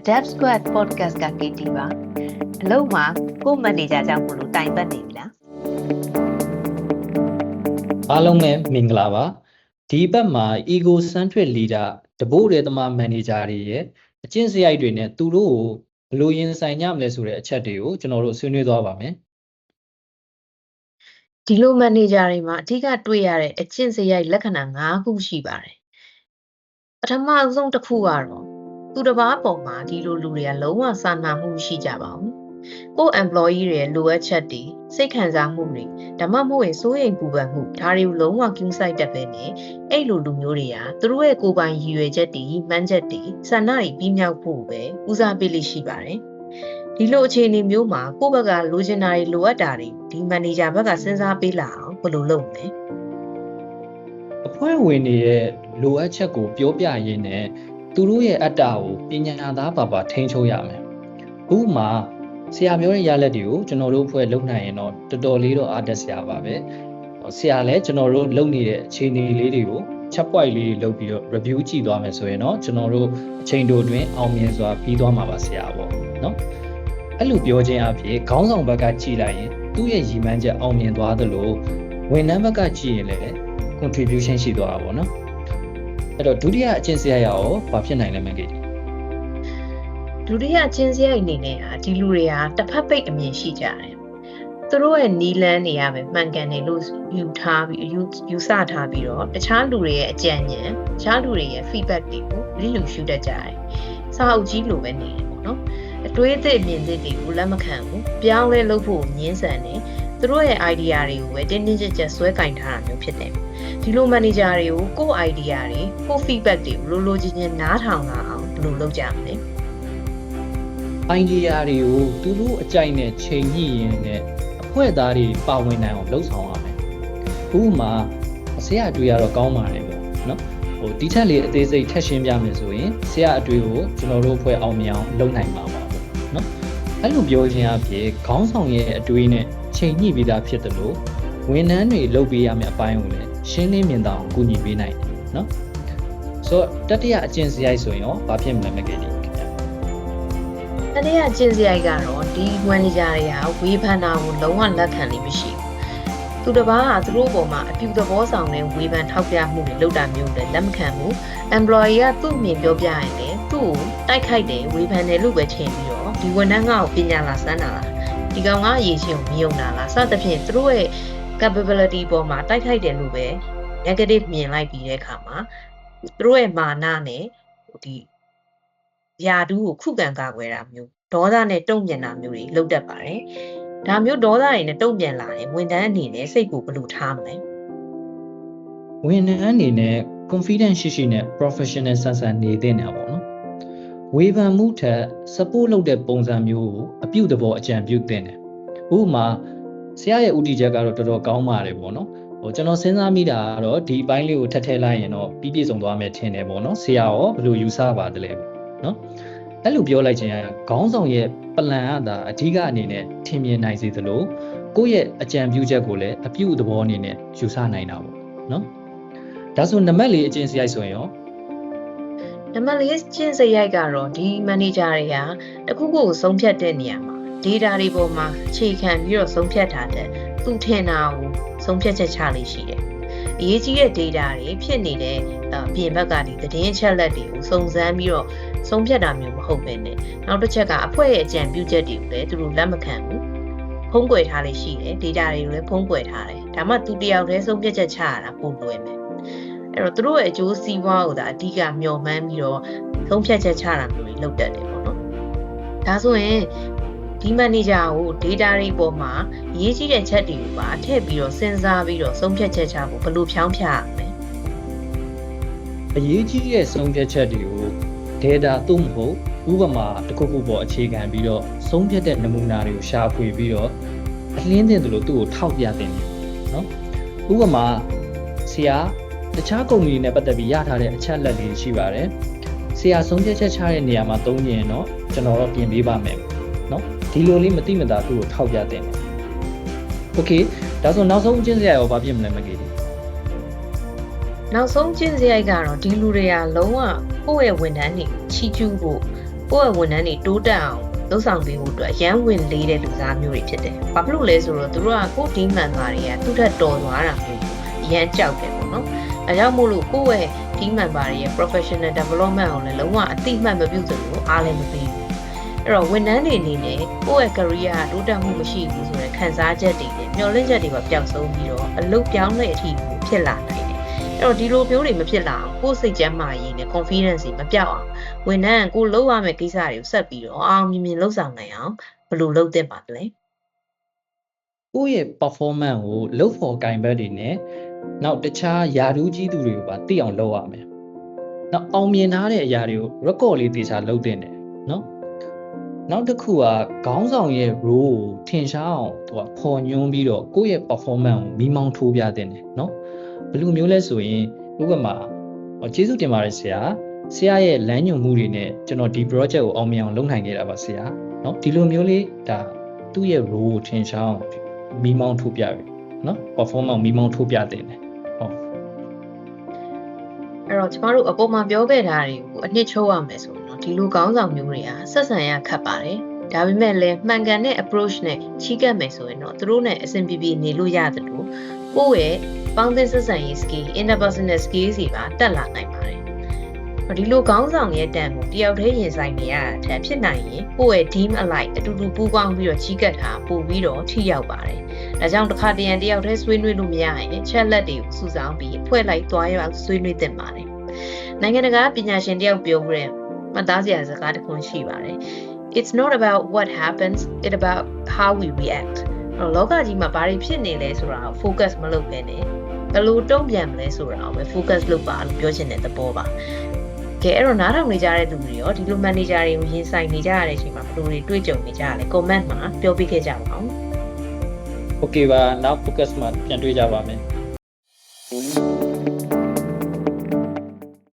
Adapt Squad Podcast က KT ပါအလုံးမှာကိုမန်နေဂျာကြောင့်မလို့တိုင်ပတ်နေပြီလားအားလုံးပဲမင်္ဂလာပါဒီဘက်မှာ ego centric leader တဘို့ရဲသမား manager တွေရဲ့အကျင့်စရိုက်တွေနဲ့သူတို့ကိုဘယ်လိုရင်ဆိုင်ကြမလဲဆိုတဲ့အချက်တွေကိုကျွန်တော်တို့ဆွေးနွေးသွားပါမယ်ဒီလိုမန်နေဂျာတွေမှာအဓိကတွေ့ရတဲ့အကျင့်စရိုက်လက္ခဏာ၅ခုရှိပါတယ်ပထမဆုံးတစ်ခုကတော့ သူတစ်ပါးပေါ်မှာဒီလိုလူတွေကလုံးဝစာနာမှုရှိကြပါဘူးကိုယ့် employee တွေရဲ့လိုအပ်ချက်တွေစိတ်ခံစားမှုတွေဒါမှမဟုတ်ရင်စိုးရိမ်ပူပန်မှုဒါတွေကိုလုံးဝ cue site တက်ပဲနဲ့အဲ့လိုလူမျိုးတွေကသူတို့ရဲ့ကိုယ်ပိုင်ရည်ရွယ်ချက်တွေမှန်းချက်တွေဆန္ဒတွေပြီးမြောက်ဖို့ပဲဦးစားပေးလိရှိပါတယ်ဒီလိုအခြေအနေမျိုးမှာကိုယ့်ဘက်ကလိုချင်တာတွေလိုအပ်တာတွေဒီမန်နေဂျာဘက်ကစဉ်းစားပေးလာအောင်ဘယ်လိုလုပ်မလဲအဖွဲ့ဝင်တွေရဲ့လိုအပ်ချက်ကိုပြောပြရင်းနဲ့ သူတို့ရဲ့အတ္တကိုပညာသားပါပါထိန်းချုပ်ရမယ်ဥပမာဆရာပြောတဲ့ရလက်တွေကိုကျွန်တော်တို့အဖွဲ့လုပ်နိုင်ရင်တော့တော်တော်လေးတော့အားတက်စရာပါပဲဆရာလည်းကျွန်တော်တို့လုပ်နေတဲ့အခြေအနေလေးတွေကိုချက် point လေးတွေလုပ်ပြီးတော့ review ကြည့်သွားမယ်ဆိုရင်တော့ကျွန်တော်တို့အချိန်တိုအတွင်းအောင်မြင်စွာပြီးသွားမှာပါဆရာပေါ့နော်အဲ့လိုပြောခြင်းအဖြစ်ခေါင်းဆောင်ဘက်ကကြည်လိုက်ရင်သူ့ရဲ့ရည်မှန်းချက်အောင်မြင်သွားသလိုဝန်ထမ်းဘက်ကကြည်ရင်လည်း contribution ရှိသွားတာပေါ့နော် အဲ့တော့ဒုတိယအကျင့်စရိုက်ရောဘာဖြစ်နိုင်လဲမင်္ဂလိဒုတိယချင်းစရိုက်အနေနဲ့ဟာဒီလူတွေကတစ်ဖက်ပိတ်အမြင်ရှိကြတယ်သူတို့ရဲ့နီလန်းနေရပဲမှန်ကန်တယ်လို့ယူထားပြီးယူယူဆထားပြီးတော့တခြားလူတွေရဲ့အကြံဉာဏ်တခြားလူတွေရဲ့ feedback တွေကိုလစ်လူရှုတတ်ကြတယ်စာအုပ်ကြီးလိုပဲနေတယ်ပေါ့နော်အတွေးအသစ်အမြင်သစ်တွေကိုလက်မခံဘူးပြောင်းလဲလုပ်ဖို့ညှင်းဆန်တယ် သူတို့ရဲ့ idea တွေကိုပဲတင်းတင်းကြပ်ကြပ်ဆွဲကင်ထားတာမျိုးဖြစ်တယ်ဒီလို manager တွေကိုကိုယ့် idea တွေကိုယ့် feedback တွေကိုလိုလိုချင်းချင်းနားထောင်လာအောင်ဘယ်လိုလုပ်ကြမလဲ idea တွေကိုသူတို့အကြိုက်နဲ့ချိန်ညှိရင်းနဲ့အဖွဲ့သားတွေပါဝင်နိုင်အောင်လှုပ်ဆောင်ရမယ်ဥပမာဆရာအတွေ့ရတော့ကောင်းပါတယ်ပေါ့နော်ဟိုဒီထက်လေးအသေးစိတ်ထက်ရှင်းပြမယ်ဆိုရင်ဆရာအတွေ့ကိုကျွန်တော်တို့အဖွဲ့အောင်မြင်အောင်လုပ်နိုင်မှာပါပေါ့နော် အဲ့လိုပြောခြင်းအဖြစ်ခေါင်းဆောင်ရဲ့အတွေ့နဲ့ချိန်ညှိပြီးသားဖြစ်တယ်လို့ဝန်ထမ်းတွေလုပ်ပေးရမယ့်အပိုင်းကိုလည်းရှင်းလင်းမြင်သာအောင်ကူညီပေးနိုင်တယ်နော်ဆိုတော့တတိယအကျင့်စရိုက်ဆိုရင်ရောဘာဖြစ်မလဲမကယ်ဒီခင်ဗျာတတိယကျင့်စရိုက်ကတော့ဒီမန်နေဂျာတွေကဝေဖန်တာကိုလုံးဝလက်ခံလို့မရှိဘူးသူတစ်ပါးကသူတို့ပေါ်မှာအပြူသဘောဆောင်တဲ့ဝေဖန်ထောက်ပြမှုတွေလုပ်တာမျိုးလည်းလက်မခံဘူး employee ကသူ့အမြင်ပြောပြရင်လည်းသူ့ကိုတိုက်ခိုက်တယ်ဝေဖန်တယ်လို့ပဲထင်ပြီးတော့ ဒီဝန်ထမ်းကကိုပညာလာစမ်းတာလားဒီကောင်ကအရေးချင်းကိုမယုံတာလားစသဖြင့်သူတို့ရဲ့ capability ပေါ်မှာတိုက်ခိုက်တယ်လို့ပဲ negative မြင်လိုက်ပြီးတဲ့အခါမှာသူတို့ရဲ့မာနနဲ့ဒီယာတူးကိုခုခံကာကွယ်တာမျိုးဒေါသနဲ့တုံ့ပြန်တာမျိုးတွေလုပ်တတ်ပါတယ်။ဒါမျိုးဒေါသတွေနဲ့တုံ့ပြန်လာရင်ဝန်ထမ်းအနေနဲ့စိတ်ကိုဘယ်လိုထားမလဲဝန်ထမ်းအနေနဲ့ confidence ရှိရှိနဲ့ professional ဆန်ဆန်နေတဲ့နေပါဘောနော် ဝေဖန်မှုထက် support လုပ်တဲ့ပုံစံမျိုးကိုအပြုတ်တဘောအကြံပြုတင်တယ်ဥပမာဆရာရဲ့ဥတီချက်ကတော့တော်တော်ကောင်းပါတယ်ပေါ့နော်ဟိုကျွန်တော်စဉ်းစားမိတာကတော့ဒီအပိုင်းလေးကိုထပ်ထည့်လိုက်ရင်တော့ပြီးပြည့်စုံသွားမယ်ထင်တယ်ပေါ့နော်ဆရာရောဘယ်လိုယူဆပါတယ်လဲပေါ့နော်အဲ့လိုပြောလိုက်ခြင်းကခေါင်းဆောင်ရဲ့ plan အတာအဓိကအနေနဲ့ထင်မြင်နိုင်စေသလိုကိုယ့်ရဲ့အကြံပြုချက်ကိုလည်းအပြုတ်တဘောအနေနဲ့ယူဆနိုင်တာပေါ့နော်ဒါဆိုနံပါတ်လေးအကျင့်စရိုက်ဆိုရင်ရော။ နံပါတ်၄ကျင့်စရိုက်ကတော့ဒီ manager တွေကတခုခုကိုဆုံးဖြတ်တဲ့နေရာမှာ data တွေပေါ်မှာအခြေခံပြီးတော့ဆုံးဖြတ်တာတဲ့သူထင်တာကိုဆုံးဖြတ်ချက်ချလေးရှိတယ်။အရေးကြီးတဲ့ data တွေဖြစ်နေတဲ့အပြင်ဘက်ကဒီသတင်းအချက်လက်တွေကိုစုံစမ်းပြီးတော့ဆုံးဖြတ်တာမျိုးမဟုတ်ပဲနဲ့နောက်တစ်ချက်ကအဖွဲရဲ့အကြံပြုချက်တွေကိုလည်းသူတို့လက်မခံဘူးဖုံးကွယ်ထားလေးရှိတယ် data တွေကိုလည်းဖုံးကွယ်ထားတယ်ဒါမှသူတယောက်တည်းဆုံးဖြတ်ချက်ချရတာပုံလွယ်မယ် အဲ့တော့သူတို့ရဲ့အကျိုးစီးပွားကိုဒါအဓိကမျှော်မှန်းပြီးတော့ဆုံးဖြတ်ချက်ချတာမျိုးတွေလုပ်တတ်တယ်ပေါ့နော်ဒါဆိုရင်ဒီ manager ကို data တွေပေါ်မှာအရေးကြီးတဲ့ချက်တွေကိုပါထည့်ပြီးတော့စဉ်းစားပြီးတော့ဆုံးဖြတ်ချက်ချဖို့ဘယ်လိုဖြောင်းဖြရမလဲအရေးကြီးတဲ့ဆုံးဖြတ်ချက်တွေကို data သို့မဟုတ်ဥပမာတစ်ခုခုပေါ်အခြေခံပြီးတော့ဆုံးဖြတ်တဲ့နမူနာတွေကိုရှာဖွေပြီးတော့အလင်းတင်သလိုသူ့ကိုထောက်ပြတင်တယ်နော်ဥပမာဆရာ တခြားကုမ္ပဏီနဲ့ပတ်သက်ပြီးရထားတဲ့အချက်အလက်တွေရှိပါတယ်။ဆရာဆုံးဖြတ်ချက်ချတဲ့နေရာမှာသုံးရင်တော့ကျွန်တော်တော့ပြင်ပေးပါမယ်။နော်ဒီလိုလေးမသိမသာသူ့ကိုထောက်ပြတဲ့။ Okay ဒါဆိုနောက်ဆုံးအကျင့်စရာရောဘာဖြစ်မလဲမကြီး။နောက်ဆုံးကျင့်စရိုက်ကတော့ဒီလူတွေကလုံးဝကိုယ့်ရဲ့ဝန်ထမ်းတွေချီးကျူးဖို့ကိုယ့်ရဲ့ဝန်ထမ်းတွေတိုးတက်အောင်လှုပ်ဆောင်ပေးဖို့အတွက်ရန်ဝင်လေးတဲ့လူသားမျိုးတွေဖြစ်တယ်။ဘာဖြစ်လို့လဲဆိုတော့သူတို့ကကိုယ်ဒီမှန်တာတွေကသူ့ထက်တော်သွားတာမျိုးရန်ကြောက်တယ်ပေါ့နော်။ အဲကြောင့်မို့လို့ကိုယ့်ရဲ့ဒီမန်ပါတွေရဲ့ professional development ကိုလည်းလုံးဝအတိအမှတ်မပြုသလိုအားလည်းမပေးဘူး။အဲ့တော့ဝန်ထမ်းတွေအနေနဲ့ကိုယ့်ရဲ့ career ကတိုးတက်မှုမရှိဘူးဆိုတဲ့ခံစားချက်တွေနဲ့မျှော်လင့်ချက်တွေပါပျောက်ဆုံးပြီးတော့အလုပ်ပြောင်းတဲ့အထိကိုဖြစ်လာနိုင်တယ်။အဲ့တော့ဒီလိုမျိုးတွေမဖြစ်လာအောင်ကိုယ့်စိတ်ကျန်းမာရေးနဲ့ confidence တွေမပြောက်အောင်ဝန်ထမ်းကကိုလုပ်ရမယ့်ကိစ္စတွေကိုဆက်ပြီးတော့အောင်မြင်မြင်လုပ်ဆောင်နိုင်အောင်ဘယ်လိုလုပ်သင့်ပါလဲကိုယ့်ရဲ့ performance ကို low for ကင်ဘက်တွေနဲ့ နောက်တခြားယာဒူးကြီးသူတွေကိုပါသိအောင်လုပ်ရမယ်။နောက်အောင်မြင်ထားတဲ့အရာတွေကို record လေးသေချာလုပ်တင်တယ်နော်။နောက်တစ်ခုကခေါင်းဆောင်ရဲ့ role ကိုထင်ရှားအောင်သူကပေါ်ညွှန်းပြီးတော့ကိုယ့်ရဲ့ performance ကိုမိမောင်းထိုးပြတင်တယ်နော်။ဘယ်လိုမျိုးလဲဆိုရင်ဥပမာဟောကျေးဇူးတင်ပါတယ်ဆရာ။ဆရာရဲ့လမ်းညွှန်မှုတွေနဲ့ကျွန်တော်ဒီ project ကိုအောင်မြင်အောင်လုပ်နိုင်ခဲ့တာပါဆရာ။နော်ဒီလိုမျိုးလေးဒါသူ့ရဲ့ role ကိုထင်ရှားအောင်မီးမောင်းထိုးပြပြီ နော် performance မီးမောင်းထိုးပြတင်တယ်ဟုတ်အဲ့တော့ကျမတို့အပေါ်မှာပြောခဲ့တာတွေကိုအနှစ်ချုပ်ရမယ်ဆိုရင်တော့ဒီလိုကောင်းဆောင်မျိုးတွေကဆက်ဆံရခတ်ပါတယ်ဒါပေမဲ့လည်းမှန်ကန်တဲ့ approach နဲ့ချီးကပ်မယ်ဆိုရင်တော့သူတို့နဲ့အဆင်ပြေပြေနေလို့ရတယ်လို့ကိုယ့်ရဲ့ပေါင်းသင်းဆက်ဆံရေး skill interpersonal skills တွေပါတက်လာနိုင်ပါတယ် ဒီလိုကောင်းဆောင်ရဲ့တန်ကိုတယောက်တည်းရင်ဆိုင်နေရတာထက်ဖြစ်နိုင်ရင်ကိုယ့်ရဲ့ team alike အတူတူပူးပေါင်းပြီးတော့ချီးကပ်တာပို့ပြီးတော့ထိရောက်ပါတယ်။ဒါကြောင့်တစ်ခါတရံတယောက်တည်းဆွေးနွေးလို့မရရင်ချက်လက်တွေကိုစုဆောင်းပြီးအဖွဲ့လိုက်သွားရအောင်ဆွေးနွေးသင့်ပါတယ်။နိုင်ငံတကာပညာရှင်တယောက်ပြောပြတဲ့မှတ်သားစရာစကားတစ်ခုရှိပါတယ်။ It's not about what happens, it about how we react. အဲ့တော့လောကကြီးမှာဘာတွေဖြစ်နေလဲဆိုတာကို focus မလုပ်ဘဲနဲ့ဘယ်လိုတုံ့ပြန်မလဲဆိုတာကိုပဲ focus လုပ်ပါလို့ပြောချင်တဲ့သဘောပါ။ ကဲအဲ့တော့နားထောင်နေကြတဲ့သူတွေရောဒီလို manager တွေကိုရင်ဆိုင်နေကြရတဲ့အချိန်မှာဘယ်လိုတွေတွေ့ကြုံနေကြရလဲ comment မှာပြောပြခဲ့ကြပါဦး okay ပါနောက် focus မှာပြန်တွေ့ကြပါမယ်